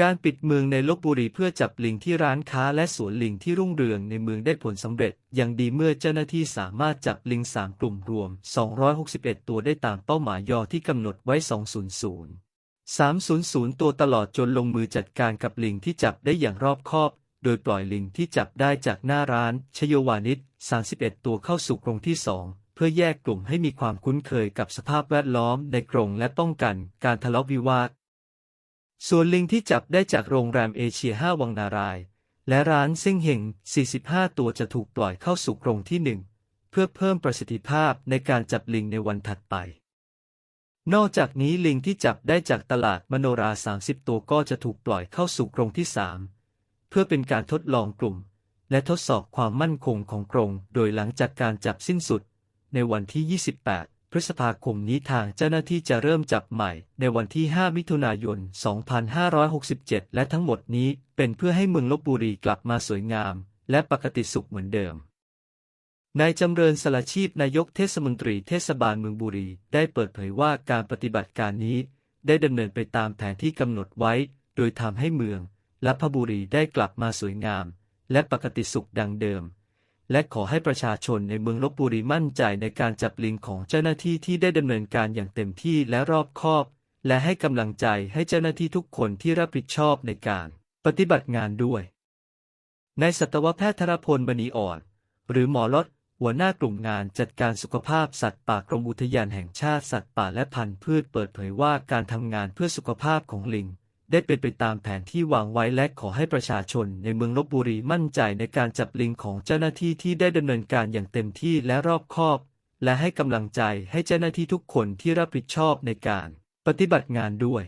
การปิดเมืองในลบบุรีเพื่อจับลิงที่ร้านค้าและสวนลิงที่รุ่งเรืองในเมืองได้ผลสำเร็จ อย่างดีเมื่อเจ้าหน้าที่สามารถจับลิงสามกลุ่มรวม 261 ตัวได้ตามเป้าหมายยอที่กำหนดไว้ 200 300 ตัวตลอดจนลงมือจัดการกับลิงที่จับได้อย่างรอบคอบ โดยปล่อยลิงที่จับได้จากหน้าร้าน ชโยวานิช31 ตัวเข้าสู่กรงที่2เพื่อแยกกลุ่มให้มีความคุ้นเคยกับสภาพแวดล้อมในกรงและป้องกันการทะเลาะวิวาท ส่วนลิงที่จับได้จากโรงแรมเอเชีย5วังนาราย และร้านเซิ่งเฮง 45 ตัวจะถูกปล่อยเข้าสู่กรงที่1เพื่อเพิ่มประสิทธิภาพในการจับลิงในวันถัดไป นอกจากนี้ลิงที่จับได้จากตลาดมโนรา 30 ตัวก็จะถูกปล่อยเข้าสู่กรงที่3เพื่อเป็นการทดลองกลุ่ม และทดสอบความมั่นคงของกรง โดยหลังจากการจับสิ้นสุด ในวันที่ 28 พฤษภาคมนี้ทางเจ้าหน้าที่จะเริ่มจับใหม่ ในวันที่ 5 มิถุนายน 2567 และทั้งหมดนี้เป็นเพื่อให้เมืองลบบุรีกลับมาสวยงาม และปกติสุขเหมือนเดิม นายจำเริญสละชีพนายกเทศมนตรีเทศบาลเมืองบุรี ได้เปิดเผยว่าการปฏิบัติการนี้ ได้ดำเนินไปตามแผนที่กำหนดไว้ โดยทำให้เมืองและพบุรีได้กลับมาสวยงาม และปกติสุขดังเดิม และขอให้ประชาชนในเมืองลบบุรีมั่นใจในการจับลิงของเจ้าหน้าที่ที่ได้ดำเนินการอย่างเต็มที่และรอบคอบ และให้กำลังใจให้เจ้าหน้าที่ทุกคนที่รับผิดชอบในการปฏิบัติงานด้วยนายสัตวแพทย์ธรพลบณีอ่อน หรือหมอลดหัวหน้ากลุ่มงานจัดการสุขภาพสัตว์ป่ากรมอุทยานแห่งชาติสัตว์ป่าและพันธุ์พืชเปิดเผยว่าการทำงานเพื่อสุขภาพของลิง ได้เป็นไปตามแผนที่วางไว้และขอให้ประชาชนในเมืองลบบุรีมั่นใจในการจับลิงของเจ้าหน้าที่ที่ได้ดำเนินการอย่างเต็มที่และรอบคอบ และให้กำลังใจให้เจ้าหน้าที่ทุกคนที่รับผิดชอบในการปฏิบัติงานด้วย